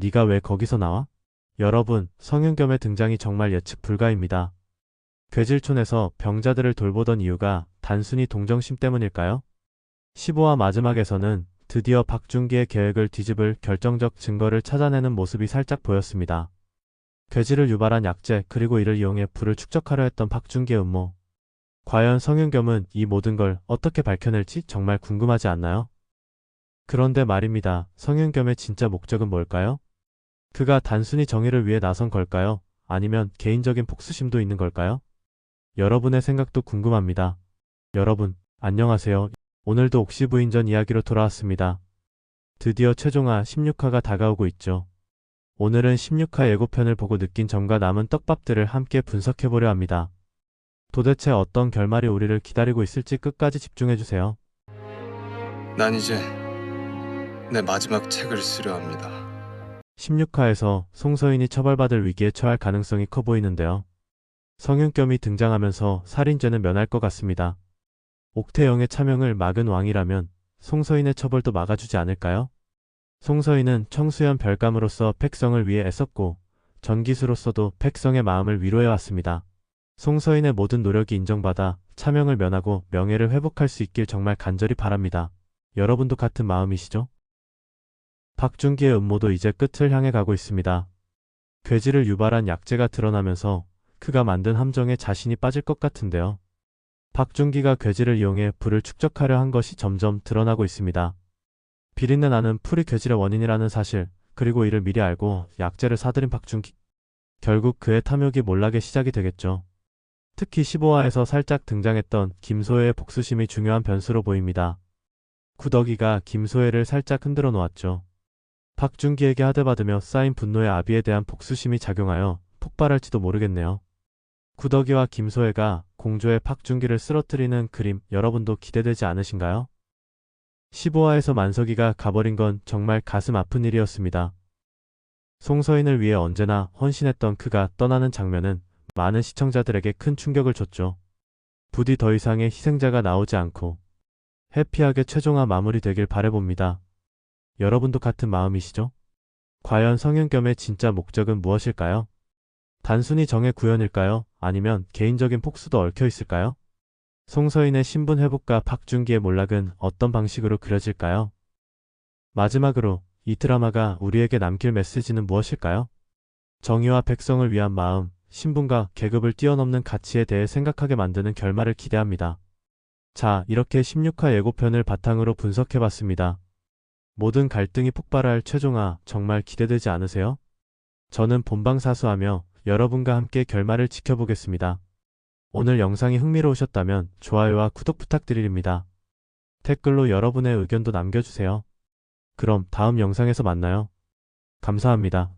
네가 왜 거기서 나와? 여러분, 성윤겸의 등장이 정말 예측 불가입니다. 괴질촌에서 병자들을 돌보던 이유가 단순히 동정심 때문일까요? 15화 마지막에서는 드디어 박준기의 계획을 뒤집을 결정적 증거를 찾아내는 모습이 살짝 보였습니다. 괴질을 유발한 약재 그리고 이를 이용해 불을 축적하려 했던 박준기의 음모. 과연 성윤겸은 이 모든 걸 어떻게 밝혀낼지 정말 궁금하지 않나요? 그런데 말입니다. 성윤겸의 진짜 목적은 뭘까요? 그가 단순히 정의를 위해 나선 걸까요? 아니면 개인적인 복수심도 있는 걸까요? 여러분의 생각도 궁금합니다. 여러분, 안녕하세요. 오늘도 옥시부인전 이야기로 돌아왔습니다. 드디어 최종화 16화가 다가오고 있죠. 오늘은 16화 예고편을 보고 느낀 점과 남은 떡밥들을 함께 분석해보려 합니다. 도대체 어떤 결말이 우리를 기다리고 있을지 끝까지 집중해주세요. 난 이제 내 마지막 책을 쓰려 합니다. 16화에서 송서인이 처벌받을 위기에 처할 가능성이 커 보이는데요. 성윤겸이 등장하면서 살인죄는 면할 것 같습니다. 옥태영의 차명을 막은 왕이라면 송서인의 처벌도 막아주지 않을까요? 송서인은 청수연 별감으로서 백성을 위해 애썼고 전기수로서도 백성의 마음을 위로해왔습니다. 송서인의 모든 노력이 인정받아 차명을 면하고 명예를 회복할 수 있길 정말 간절히 바랍니다. 여러분도 같은 마음이시죠? 박준기의 음모도 이제 끝을 향해 가고 있습니다. 괴질을 유발한 약재가 드러나면서 그가 만든 함정에 자신이 빠질 것 같은데요. 박준기가 괴질을 이용해 불을 축적하려 한 것이 점점 드러나고 있습니다. 비린내 나는 풀이 괴질의 원인이라는 사실, 그리고 이를 미리 알고 약재를 사들인 박준기. 결국 그의 탐욕이 몰락의 시작이 되겠죠. 특히 15화에서 살짝 등장했던 김소혜의 복수심이 중요한 변수로 보입니다. 구덕이가 김소혜를 살짝 흔들어 놓았죠. 박준기에게 하대받으며 쌓인 분노의 아비에 대한 복수심이 작용하여 폭발할지도 모르겠네요. 구덕이와 김소혜가 공조의 박준기를 쓰러뜨리는 그림 여러분도 기대되지 않으신가요? 15화에서 만석이가 가버린 건 정말 가슴 아픈 일이었습니다. 송서인을 위해 언제나 헌신했던 그가 떠나는 장면은 많은 시청자들에게 큰 충격을 줬죠. 부디 더 이상의 희생자가 나오지 않고 해피하게 최종화 마무리되길 바래봅니다. 여러분도 같은 마음이시죠? 과연 성윤겸의 진짜 목적은 무엇일까요? 단순히 정의 구현일까요? 아니면 개인적인 폭수도 얽혀 있을까요? 송서인의 신분 회복과 박준기의 몰락은 어떤 방식으로 그려질까요? 마지막으로 이 드라마가 우리에게 남길 메시지는 무엇일까요? 정의와 백성을 위한 마음, 신분과 계급을 뛰어넘는 가치에 대해 생각하게 만드는 결말을 기대합니다. 자, 이렇게 16화 예고편을 바탕으로 분석해봤습니다. 모든 갈등이 폭발할 최종화 정말 기대되지 않으세요? 저는 본방사수하며 여러분과 함께 결말을 지켜보겠습니다. 오늘 영상이 흥미로우셨다면 좋아요와 구독 부탁드립니다. 댓글로 여러분의 의견도 남겨주세요. 그럼 다음 영상에서 만나요. 감사합니다.